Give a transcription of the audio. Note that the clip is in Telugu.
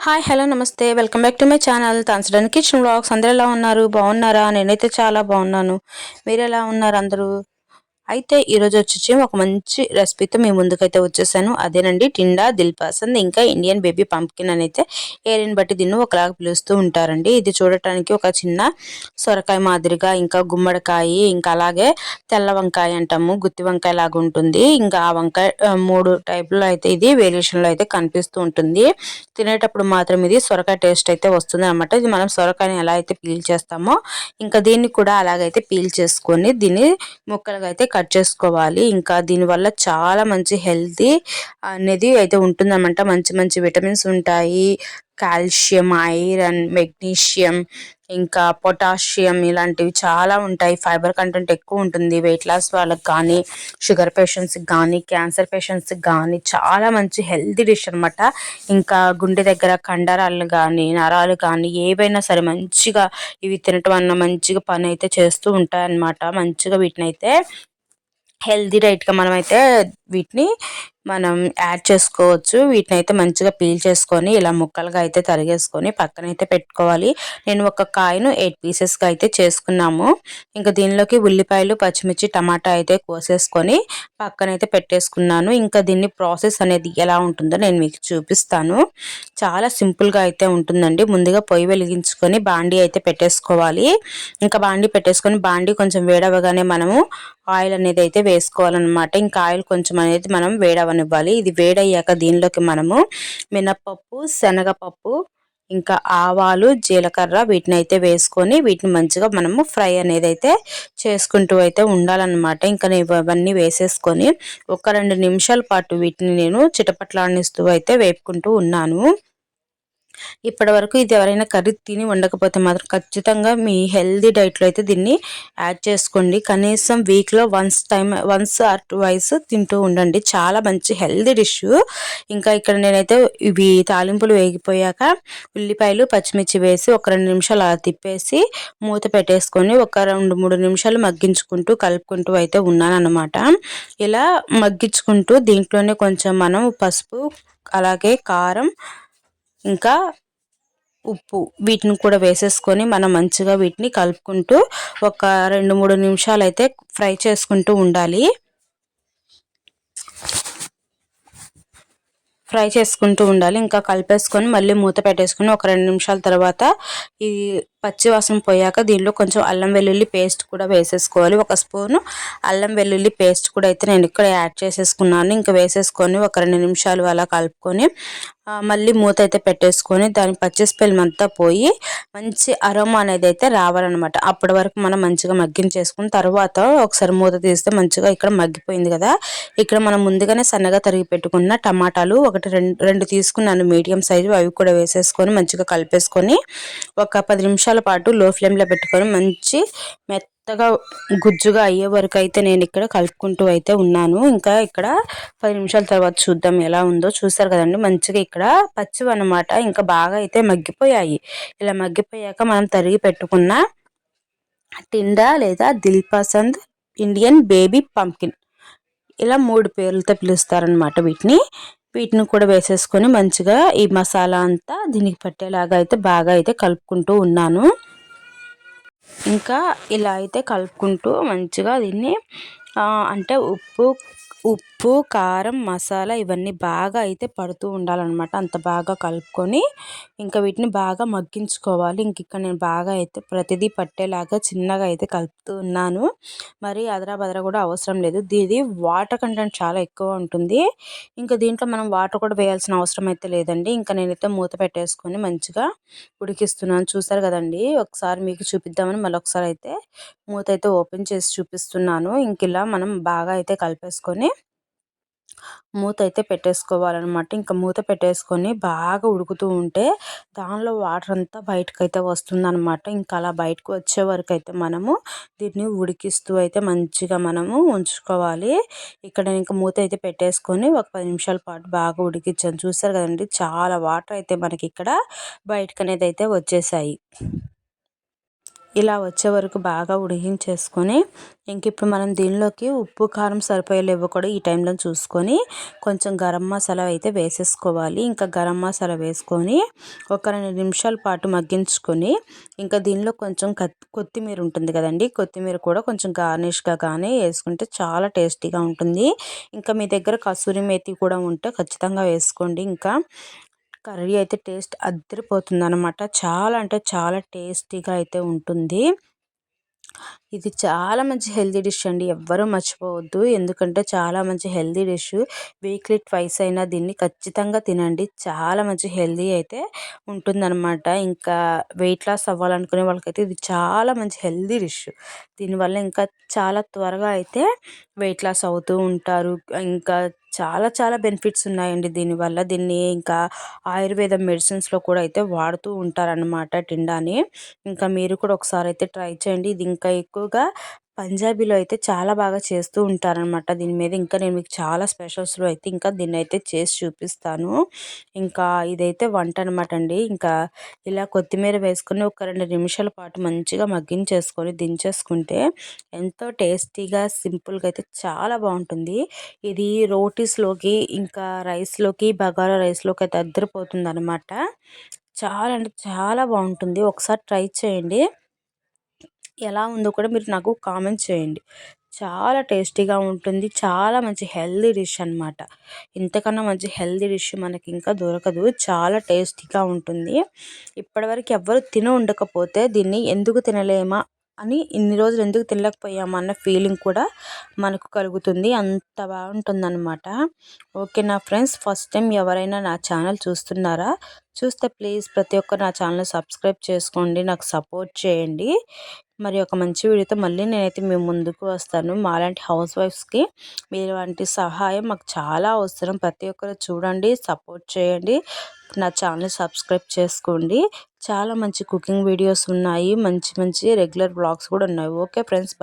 హాయ్ హలో నమస్తే. Welcome back to my channel. తాన్సడానికి kitchen blogs అందరు ఎలా ఉన్నారు? బాగున్నారా? నేనైతే చాలా బాగున్నాను. మీరు ఎలా ఉన్నారు అందరూ? అయితే ఈరోజు వచ్చి ఒక మంచి రెసిపీతో మీ ముందుకైతే వచ్చేసాను. అదేనండి టిండా దిల్ పసంద్. ఇంకా ఇండియన్ బేబీ పంప్కిన్ అని అయితే ఏరిని బట్టి దీన్ని ఒకలాగా పిలుస్తూ ఉంటారండి. ఇది చూడటానికి ఒక చిన్న సొరకాయ మాదిరిగా ఇంకా గుమ్మడికాయ ఇంకా అలాగే తెల్ల వంకాయ అంటాము గుత్తి వంకాయ లాగా ఉంటుంది. ఇంకా ఆ వంకాయ మూడు టైప్లో అయితే ఇది వేరియేషన్లో అయితే కనిపిస్తూ ఉంటుంది. తినేటప్పుడు మాత్రం ఇది సొరకాయ టేస్ట్ అయితే వస్తుంది అనమాట ఇది మనం సొరకాయని ఎలా అయితే పీల్ చేస్తామో ఇంకా దీన్ని కూడా అలాగైతే పీల్ చేసుకొని దీన్ని ముక్కలుగా అయితే కట్ చేసుకోవాలి. ఇంకా దీనివల్ల చాలా మంచి హెల్తీ అనేది అయితే ఉంటుందన్నమాట. మంచి మంచి విటమిన్స్ ఉంటాయి. కాల్షియం ఐరన్ మెగ్నీషియం ఇంకా పొటాషియం ఇలాంటివి చాలా ఉంటాయి. ఫైబర్ కంటెంట్ ఎక్కువ ఉంటుంది. వెయిట్ లాస్ వాళ్ళకి కానీ షుగర్ పేషెంట్స్కి కానీ క్యాన్సర్ పేషెంట్స్కి కానీ చాలా మంచి హెల్తీ డిష్ అనమాట ఇంకా గుండె దగ్గర కండరాలు కానీ నరాలు కానీ ఏవైనా సరే మంచిగా ఇవి తినటం అన్న మంచిగా పని అయితే చేస్తూ ఉంటాయన్నమాట. మంచిగా వీటిని అయితే హెల్దీ డైట్గా మనమైతే వీటిని మనం యాడ్ చేసుకోవచ్చు. వీటిని అయితే మంచిగా పీల్ చేసుకొని ఇలా ముక్కలుగా అయితే తరిగేసుకొని పక్కన అయితే పెట్టుకోవాలి. నేను ఒక కాయను ఎయిట్ పీసెస్గా అయితే చేసుకున్నాము. ఇంకా దీనిలోకి ఉల్లిపాయలు పచ్చిమిర్చి టమాటా అయితే కోసేసుకొని పక్కన అయితే పెట్టేసుకున్నాను. ఇంకా దీన్ని ప్రాసెస్ అనేది ఎలా ఉంటుందో నేను మీకు చూపిస్తాను. చాలా సింపుల్గా అయితే ఉంటుందండి. ముందుగా పొయ్యి వెలిగించుకొని బాండీ అయితే పెట్టేసుకోవాలి. ఇంకా బాండీ పెట్టేసుకొని బాండీ కొంచెం వేడవగానే మనము ఆయిల్ అనేది అయితే వేసుకోవాలన్నమాట. ఇంకా ఆయిల్ కొంచెం అనేది మనం వేడవనివ్వాలి. ఇది వేడయ్యాక దీనిలోకి మనము మినప్పప్పు శనగపప్పు ఇంకా ఆవాలు జీలకర్ర వీటిని అయితే వేసుకొని వీటిని మంచిగా మనము ఫ్రై అనేది అయితే చేసుకుంటూ అయితే ఉండాలన్నమాట. ఇంకా నేను ఇవన్నీ వేసేసుకొని ఒక రెండు నిమిషాల పాటు వీటిని నేను చిటపట్లాడిస్తూ అయితే వేపుకుంటూ ఉన్నాను. ఇప్పటి వరకు ఇది ఎవరైనా కర్రీ తిని ఉండకపోతే మాత్రం ఖచ్చితంగా మీ హెల్దీ డైట్లో అయితే దీన్ని యాడ్ చేసుకోండి. కనీసం వీక్లో once time once or twice తింటూ ఉండండి. చాలా మంచి హెల్దీ డిష్. ఇంకా ఇక్కడ నేనైతే ఇవి తాలింపులు వేగిపోయాక ఉల్లిపాయలు పచ్చిమిర్చి వేసి ఒక రెండు నిమిషాలు అలా తిప్పేసి మూత పెట్టేసుకొని ఒక రెండు మూడు నిమిషాలు మగ్గించుకుంటూ కలుపుకుంటూ అయితే ఉన్నాను అనమాట ఇలా మగ్గించుకుంటూ దీంట్లోనే కొంచెం మనం పసుపు అలాగే కారం ఇంకా ఉప్పు వీటిని కూడా వేసేసుకొని మనం మంచిగా వీటిని కలుపుకుంటూ ఒక రెండు మూడు నిమిషాలు అయితే ఫ్రై చేసుకుంటూ ఉండాలి. ఫ్రై చేసుకుంటూ ఉండాలి. ఇంకా కలిపేసుకొని మళ్ళీ మూత పెట్టేసుకొని ఒక రెండు నిమిషాల తర్వాత ఈ పచ్చివాసన పోయాక దీనిలో కొంచెం అల్లం వెల్లుల్లి పేస్ట్ కూడా వేసేసుకోవాలి. ఒక స్పూను అల్లం వెల్లుల్లి పేస్ట్ కూడా అయితే నేను ఇక్కడ యాడ్ చేసేసుకున్నాను. ఇంకా వేసేసుకొని ఒక రెండు నిమిషాలు అలా కలుపుకొని మళ్ళీ మూత అయితే పెట్టేసుకొని దాని పచ్చి స్పెల్ అంతా పోయి మంచి అరోమా అనేది అయితే రావాలన్నమాట. అప్పటి వరకు మనం మంచిగా మగ్గించేసుకుని తర్వాత ఒకసారి మూత తీస్తే మంచిగా ఇక్కడ మగ్గిపోయింది కదా. ఇక్కడ మనం ముందుగానే సన్నగా తరిగి పెట్టుకున్న టమాటాలు ఒకటి రెండు రెండు తీసుకున్నాను. మీడియం సైజు అవి కూడా వేసేసుకొని మంచిగా కలిపేసుకొని ఒక పది నిమిషాలు పాటు లో ఫ్లేమ్లో పెట్టుకొని మంచి మెత్తగా గుజ్జుగా అయ్యే వరకు అయితే నేను ఇక్కడ కలుపుకుంటూ అయితే ఉన్నాను. ఇంకా ఇక్కడ పది నిమిషాల తర్వాత చూద్దాం ఎలా ఉందో. చూసారు కదండి మంచిగా ఇక్కడ పచ్చివి అనమాట ఇంకా బాగా అయితే మగ్గిపోయాయి. ఇలా మగ్గిపోయాక మనం తరిగి పెట్టుకున్న టిండా లేదా Dil Pasand Indian baby pumpkin ఇలా మూడు పేర్లతో పిలుస్తారనమాట వీటిని. వీటిని కూడా వేసేసుకొని మంచిగా ఈ మసాలా అంతా దీనికి పట్టేలాగా అయితే బాగా అయితే కలుపుకుంటూ ఉన్నాను. ఇంకా ఇలా అయితే కలుపుకుంటూ మంచిగా దీన్ని అంటే ఉప్పు ఉప్పు ఉప్పు కారం మసాలా ఇవన్నీ బాగా అయితే పడుతూ ఉండాలన్నమాట. అంత బాగా కలుపుకొని ఇంకా వీటిని బాగా మగ్గించుకోవాలి. ఇంక ఇక్కడ నేను బాగా అయితే ప్రతిదీ పట్టేలాగా చిన్నగా అయితే కలుపుతూ ఉన్నాను. మరి అదరా బదరా కూడా అవసరం లేదు. దీని వాటర్ కంటెంట్ చాలా ఎక్కువ ఉంటుంది. ఇంకా దీంట్లో మనం వాటర్ కూడా వేయాల్సిన అవసరం అయితే లేదండి. ఇంకా నేనైతే మూత పెట్టేసుకొని మంచిగా ఉడికిస్తున్నాను. చూసారు కదండి? ఒకసారి మీకు చూపిద్దామని మళ్ళీ ఒకసారి అయితే మూత అయితే ఓపెన్ చేసి చూపిస్తున్నాను. ఇంక ఇలా మనం బాగా అయితే కలిపేసుకొని మూత అయితే పెట్టేసుకోవాలన్నమాట. ఇంకా మూత పెట్టేసుకొని బాగా ఉడుకుతూ ఉంటే దానిలో వాటర్ అంతా బయటకు అయితే వస్తుందన్నమాట. ఇంకా అలా బయటకు వచ్చే వరకు అయితే మనము దీన్ని ఉడికిస్తూ అయితే మంచిగా మనము ఉంచుకోవాలి. ఇక్కడ ఇంకా మూత అయితే పెట్టేసుకొని ఒక పది నిమిషాల పాటు బాగా ఉడికించాను. చూసారు కదండి చాలా వాటర్ అయితే మనకి ఇక్కడ బయటకు అనేది అయితే వచ్చేసాయి. ఇలా వచ్చే వరకు బాగా ఉడికించేసుకొని ఇంక ఇప్పుడు మనం దీనిలోకి ఉప్పు కారం సరిపోయేలేవో కూడా ఈ టైంలో చూసుకొని కొంచెం గరం మసాలా అయితే వేసేసుకోవాలి. ఇంకా గరం మసాలా వేసుకొని ఒక రెండు నిమిషాల పాటు మగ్గించుకొని ఇంకా దీనిలో కొంచెం కొత్తిమీర ఉంటుంది కదండి. కొత్తిమీర కూడా కొంచెం గార్నిష్గా కానీ వేసుకుంటే చాలా టేస్టీగా ఉంటుంది. ఇంకా మీ దగ్గర కసూరి మేతి కూడా ఉంటే ఖచ్చితంగా వేసుకోండి. ఇంకా కర్రీ అయితే టేస్ట్ అద్దరిపోతుంది అనమాట చాలా అంటే చాలా టేస్టీగా అయితే ఉంటుంది. ఇది చాలా మంచి హెల్తీ డిష్ అండి. ఎవ్వరూ మర్చిపోవద్దు. ఎందుకంటే చాలా మంచి హెల్తీ డిష్. వీక్లీ ట్వైస్ అయినా దీన్ని ఖచ్చితంగా తినండి. చాలా మంచి హెల్తీ అయితే ఉంటుందన్నమాట. ఇంకా వెయిట్ లాస్ అవ్వాలనుకునే వాళ్ళకైతే ఇది చాలా మంచి హెల్తీ డిష్. దీనివల్ల ఇంకా చాలా త్వరగా అయితే వెయిట్ లాస్ అవుతూ ఉంటారు. ఇంకా చాలా చాలా బెనిఫిట్స్ ఉన్నాయండి దీనివల్ల దీన్ని ఇంకా ఆయుర్వేద మెడిసిన్స్లో కూడా అయితే వాడుతూ ఉంటారనమాట టిండాని ఇంకా మీరు కూడా ఒకసారి అయితే ట్రై చేయండి. ఇది ఇంకా ఎక్కువగా పంజాబీలో అయితే చాలా బాగా చేస్తూ ఉంటారనమాట దీని మీద ఇంకా నేను మీకు చాలా స్పెషల్స్లో అయితే ఇంకా దీన్ని అయితే చేసి చూపిస్తాను. ఇంకా ఇదైతే వంట అనమాట అండి. ఇంకా ఇలా కొత్తిమీర వేసుకొని ఒక రెండు నిమిషాల పాటు మంచిగా మగ్గించేసుకొని దించేసుకుంటే ఎంతో టేస్టీగా సింపుల్గా అయితే చాలా బాగుంటుంది. ఇది రోటీస్లోకి ఇంకా రైస్లోకి బగారా రైస్లోకి అయితే అద్దరిపోతుంది అనమాట చాలా అంటే చాలా బాగుంటుంది. ఒకసారి ట్రై చేయండి. ఎలా ఉందో కూడా మీరు నాకు కామెంట్ చేయండి. చాలా టేస్టీగా ఉంటుంది. చాలా మంచి హెల్దీ డిష్ అనమాట ఇంతకన్నా మంచి హెల్దీ డిష్ మనకి ఇంకా దొరకదు. చాలా టేస్టీగా ఉంటుంది. ఇప్పటివరకు ఎవ్వరు తిన ఉండకపోతే దీన్ని ఎందుకు తినలేమా అని ఇన్ని రోజులు ఎందుకు తినలేకపోయామా అన్న ఫీలింగ్ కూడా మనకు కలుగుతుంది. అంత బాగుంటుంది అనమాట ఓకే నా ఫ్రెండ్స్ ఫస్ట్ టైం ఎవరైనా నా ఛానల్ చూస్తున్నారా? చూస్తే ప్లీజ్ ప్రతి ఒక్కరు నా ఛానల్ సబ్స్క్రైబ్ చేసుకోండి నాకు సపోర్ట్ చేయండి. మరి ఒక మంచి వీడియోతో మళ్ళీ నేనైతే మేము ముందుకు వస్తాను. మాలాంటి హౌస్ వైఫ్స్కి మీరు వంటి సహాయం మాకు చాలా అవసరం. ప్రతి ఒక్కరు చూడండి సపోర్ట్ చేయండి నా ఛానల్ సబ్స్క్రైబ్ చేసుకోండి. చాలా మంచి కుకింగ్ వీడియోస్ ఉన్నాయి. మంచి మంచి రెగ్యులర్ బ్లాగ్స్ కూడా ఉన్నాయి. Okay friends